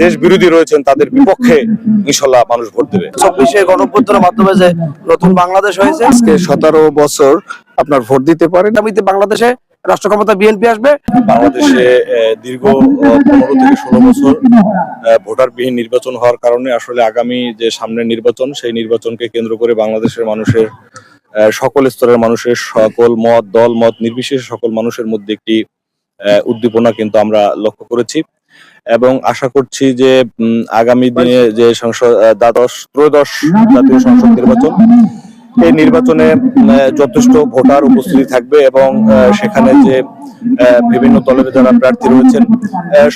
দেশ বিরোধী রয়েছেন তাদের বিপক্ষে ইনশাল্লাহ মানুষ ভোট দেবে। চব্বিশে গণঅভ্যুত্থানের মাধ্যমে যে নতুন বাংলাদেশ হয়েছে আজকে সতেরো বছর আপনার ভোট দিতে পারেন। আগামীতে বাংলাদেশে রাষ্ট্র ক্ষমতা বিএনপি আসবে? বাংলাদেশে দীর্ঘ পনেরো থেকে ষোলো বছর ভোটারবিহীন নির্বাচন হওয়ার কারণে আসলে আগামী যে সামনের নির্বাচন সেই নির্বাচনকে কেন্দ্র করে বাংলাদেশের মানুষের আহ, সকল স্তরের মানুষের সকল মত দল মত নির্বিশেষে সকল মানুষের মধ্যে একটি আহ, উদ্দীপনা কিন্তু আমরা লক্ষ্য করেছি। এবং আশা করছি যে আগামী দিনে যে সংসদ দ্বাদশ ত্রয়োদশ জাতীয় সংসদ নির্বাচন এই নির্বাচনে যথেষ্ট ভোটার উপস্থিতি থাকবে এবং সেখানে যে বিভিন্ন দলের যারা প্রার্থী রয়েছেন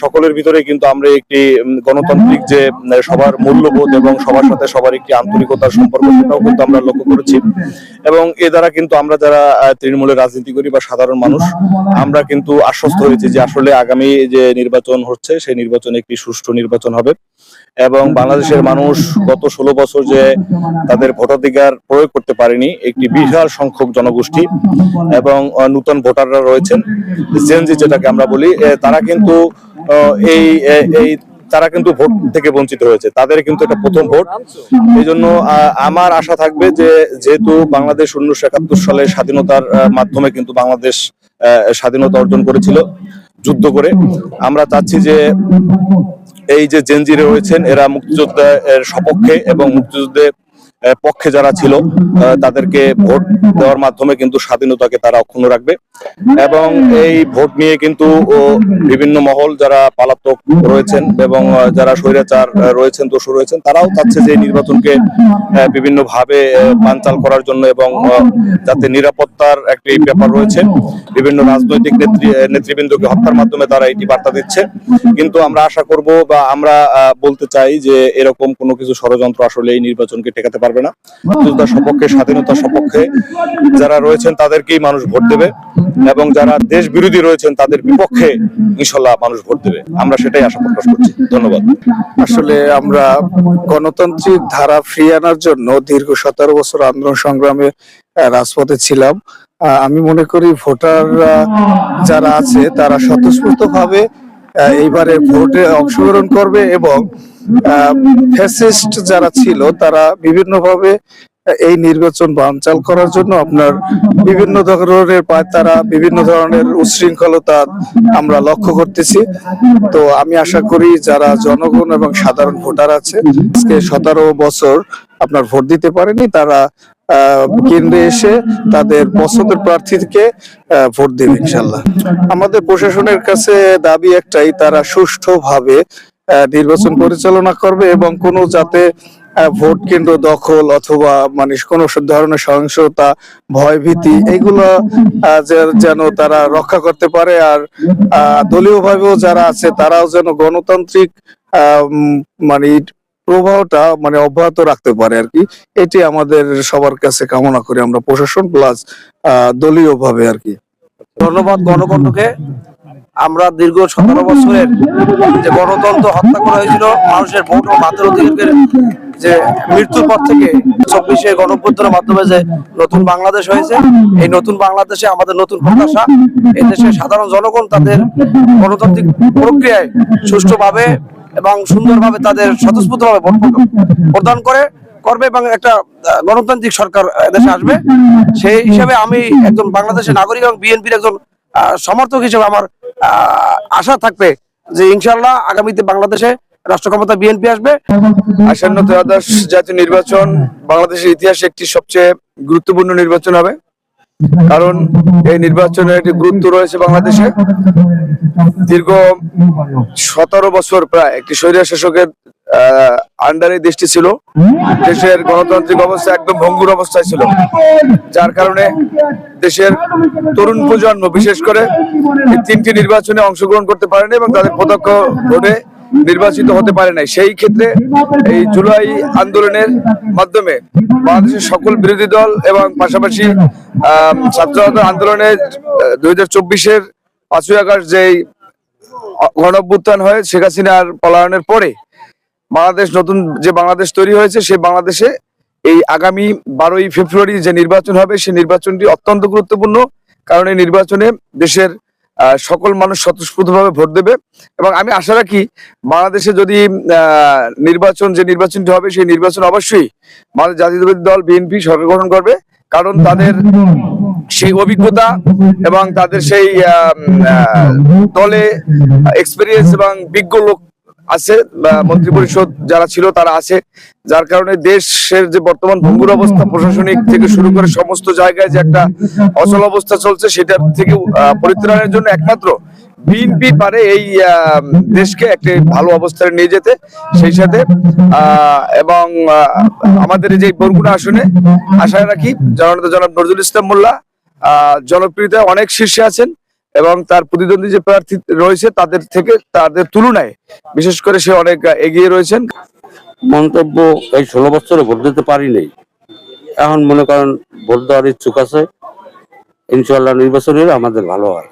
সকলের ভিতরে কিন্তু আমরা একটি গণতান্ত্রিক যে সবার মূল্যবোধ এবং সবার সাথে সবার একটি আন্তরিকতার সম্পর্ক সেটাও কিন্তু আমরা লক্ষ্য করেছি। এবং এ দ্বারা কিন্তু আমরা যারা তৃণমূলের রাজনীতি করি বা সাধারণ মানুষ, আমরা কিন্তু আশ্বস্ত হয়েছি যে আসলে আগামী যে নির্বাচন হচ্ছে, সেই নির্বাচনে একটি সুষ্ঠু নির্বাচন হবে। এবং বাংলাদেশের মানুষ গত ষোলো বছর যে তাদের ভোটাধিকার প্রয়োগ করতে পারেনি, একটি বিশাল সংখ্যক জনগোষ্ঠী এবং নূতন ভোটাররা রয়েছেন। জেনজি যেটাকে আমরা বলি তারা কিন্তু এই এই, তারা কিন্তু ভোট থেকে বঞ্চিত হয়েছে। তাদের কিন্তু এটা প্রথম ভোট। এই জন্য আমার আশা থাকবে যে, যেহেতু বাংলাদেশ উনিশশো একাত্তর সালে স্বাধীনতার মাধ্যমে কিন্তু বাংলাদেশ স্বাধীনতা অর্জন করেছিল, যুদ্ধ করে, আমরা চাচ্ছি যে এই যে জেনজিরে রয়েছেন এরা মুক্তিযোদ্ধা এর সপক্ষে এবং মুক্তিযুদ্ধে পক্ষে যারা ছিল তাদেরকে ভোট দেওয়ার মাধ্যমে কিন্তু স্বাধীনতাকে তারা অক্ষুণ্ণ রাখবে। এবং এই ভোট নিয়ে কিন্তু বিভিন্ন মহল যারা পালাতক রয়েছেন এবং যারা স্বৈরাচার রয়েছেন দোষ রয়েছেন, তারাও চাচ্ছে যে নির্বাচনকে বিভিন্ন ভাবে বানচাল করার জন্য এবং যাতে নিরাপত্তার একটি ব্যাপার রয়েছে। বিভিন্ন রাজনৈতিক নেত্রী নেতৃবৃন্দকে হত্যার মাধ্যমে তারা এটি বার্তা দিচ্ছে। কিন্তু আমরা আশা করব বা আমরা বলতে চাই যে এরকম কোনো কিছু ষড়যন্ত্র আসলে এই নির্বাচনকে ঠেকাতে পারবে না। মুক্তিযোদ্ধার সপক্ষে স্বাধীনতার সপক্ষে যারা রয়েছেন তাদেরকেই মানুষ ভোট দেবে এবং যারা দেশ বিরোধী রয়েছেন তাদের বিপক্ষে ইনশাল্লাহ মানুষ ভোট দেবে। আমরা সেটাই আশা প্রকাশ করছি। ধন্যবাদ। আসলে আমরা গণতান্ত্রিক ধারা ফিরিয়ে আনার জন্য দীর্ঘ সতেরো বছর আন্দোলন সংগ্রামে আহ, রাজপথে ছিলাম। আহ, আমি মনে করি ভোটাররা যারা আছে তারা স্বতঃস্ফূর্ত ভাবে এইবারে ভোটে অংশগ্রহণ করবে এবং ফ্যাসিস্ট যারা ছিল তারা বিভিন্নভাবে এই নির্বাচন বানচাল করার জন্য আপনার বিভিন্ন ধরনের পায় তারা বিভিন্ন ধরনের উচ্ছৃঙ্খলতা আমরা লক্ষ্য করতেছি। তো আমি আশা করি যারা জনগণ এবং সাধারণ ভোটার আছে সতেরো বছর আপনার ভোট দিতে পারেনি, তারা কেন্দ্রে এসে তাদের পছন্দের প্রার্থীকে ভোট দেবে ইনশাল্লাহ আমাদের প্রশাসনের কাছে দাবি একটাই তারা সুষ্ঠুভাবে নির্বাচন পরিচালনা করবে এবং কোনো যাতে ভোট কেন্দ্র দখল অথবা মানে কোনো ধরনের সহিংসতা ভয় ভীতি এগুলো আহ, যে- যেন তারা রক্ষা করতে পারে আর দলীয় ভাবেও যারা আছে তারাও যেন গণতান্ত্রিক মানে প্রবাহটা মানে অব্যাহত রাখতে পারে আর কি। এটি আমাদের সবার কাছে কামনা করি আমরা প্রশাসন প্লাস দলীয় ভাবে আর কি। ধন্যবাদ গণকণ্ঠকে আমরা দীর্ঘ সতেরো বছরের যে গণতন্ত্র হত্যা করা হয়েছিল, মানুষের ভোট ও মাতের অধিকারের যে মৃত্যুর পর থেকে চব্বিশে গণঅভ্যুত্থানের মাধ্যমে যে নতুন বাংলাদেশ হয়েছে, এই নতুন বাংলাদেশে আমাদের নতুন প্রত্যাশা। এই দেশের সাধারণ জনগণ তাদের গণতান্ত্রিক প্রক্রিয়ায় সুষ্ঠুভাবে এবং সুন্দরভাবে তাদের স্বতঃস্ফূর্তভাবে ভোট প্রদান করে, করবে এবং একটা গণতান্ত্রিক সরকার দেশে আসবে। সেই হিসাবে আমি একজন বাংলাদেশের নাগরিক এবং বিএনপির একজন সমর্থক হিসেবে আমার আশা থাকবে যে ইনশাল্লাহ আগামীতে বাংলাদেশে রাষ্ট্র ক্ষমতা বিএনপি আসবে। আসন্ন ত্রয়োদশ জাতীয় নির্বাচন বাংলাদেশের ইতিহাসে একটি সবচেয়ে গুরুত্বপূর্ণ নির্বাচন হবে। কারণ এই নির্বাচনের একটি গুরুত্ব রয়েছে বাংলাদেশে। দীর্ঘ সতেরো বছর প্রায় একটি স্বৈরা শাসকের আন্ডারে দেশটি ছিল। দেশের গণতান্ত্রিক অবস্থা একদম ভঙ্গুর অবস্থায় ছিল। যার কারণে দেশের তরুণ প্রজন্ম, বিশেষ করে তিনটি নির্বাচনে অংশগ্রহণ করতে পারেনি এবং তাদের প্রত্যক্ষ ভোটে নির্বাচিত হতে পারে নাই। সেই ক্ষেত্রে এই জুলাই আন্দোলনের মাধ্যমে বাংলাদেশের সকল বিরোধী দল এবং পাশাপাশি ছাত্র আন্দোলনে দুই হাজার চব্বিশের পাঁচই আগস্ট যেই গণ অভ্যুত্থান হয়, শেখ হাসিনার পলায়নের পরে বাংলাদেশ নতুন যে বাংলাদেশ তৈরি হয়েছে, সেই বাংলাদেশে এই আগামী বারোই ফেব্রুয়ারি যে নির্বাচন হবে, সেই নির্বাচনটি অত্যন্ত গুরুত্বপূর্ণ। কারণ এই নির্বাচনে দেশের সকল মানুষ স্বতঃস্ফূর্তভাবে ভোট দেবে। এবং আমি আশা রাখি বাংলাদেশে যদি নির্বাচন, যে নির্বাচনটি হবে, সেই নির্বাচন অবশ্যই বাংলাদেশ জাতীয়তাবাদী দল, বিএনপি, সরকার গঠন করবে। কারণ তাদের সেই অভিজ্ঞতা এবং তাদের সেই দলে এক্সপিরিয়েন্স এবং বিজ্ঞ লোক আছে বা মন্ত্রী পরিষদ যারা ছিল তারা আছে। যার কারণে দেশের যে বর্তমান ভঙ্গুর অবস্থা প্রশাসনিক থেকে শুরু করে সমস্ত জায়গায় যে একটা অচল অবস্থা চলছে সেটা থেকে পরিত্রাণের জন্য একমাত্র বিএনপি পারে এই দেশকে একটি ভালো অবস্থায় নিয়ে যেতে। সেই সাথে এবং আমাদের যে বরগুনা আসনে আশায় রাখি জননেতা জনাব নজরুল ইসলাম মোল্লা আহ, জনপ্রিয়তা অনেক শীর্ষে আছেন। এবং তার প্রতিদ্বন্দ্বী যে প্রার্থী রয়েছে তাদের থেকে তাদের তুলনায়, বিশেষ করে সে অনেক এগিয়ে রয়েছেন। মন্তব্য এই ষোলো বছরে ভোট দিতে পারি নাই। এখন মনে করেন ভোট দেওয়ার ইচ্ছুক আছে। ইনশাল্লাহ নির্বাচন হলে আমাদের ভালো হয়।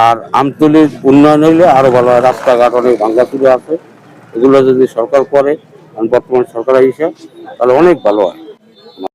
আর আমতলির উন্নয়ন হইলে আরও ভালো হয়। রাস্তাঘাট অনেক ভাঙ্গা তুলে আছে। এগুলো যদি সরকার করে বর্তমান সরকার হিসাব তাহলে অনেক ভালো হয়।